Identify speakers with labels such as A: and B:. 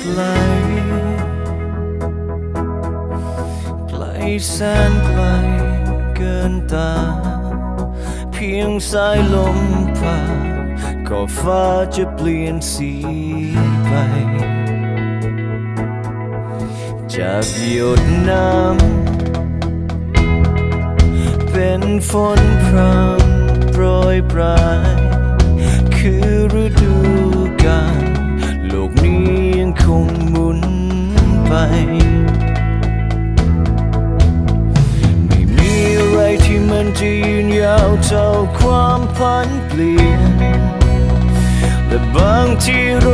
A: ไกล ไกลแสนไกลเกินตา เพียงสายลมผ่านก็ฟ้าจะเปลี่ยนสีไป จากหยดน้ำ เป็นฝนพรำ ไปไม่มีอะไรที่มันจะยืนยาวเท่าความพันเปลี่ยน แต่บางทีเรา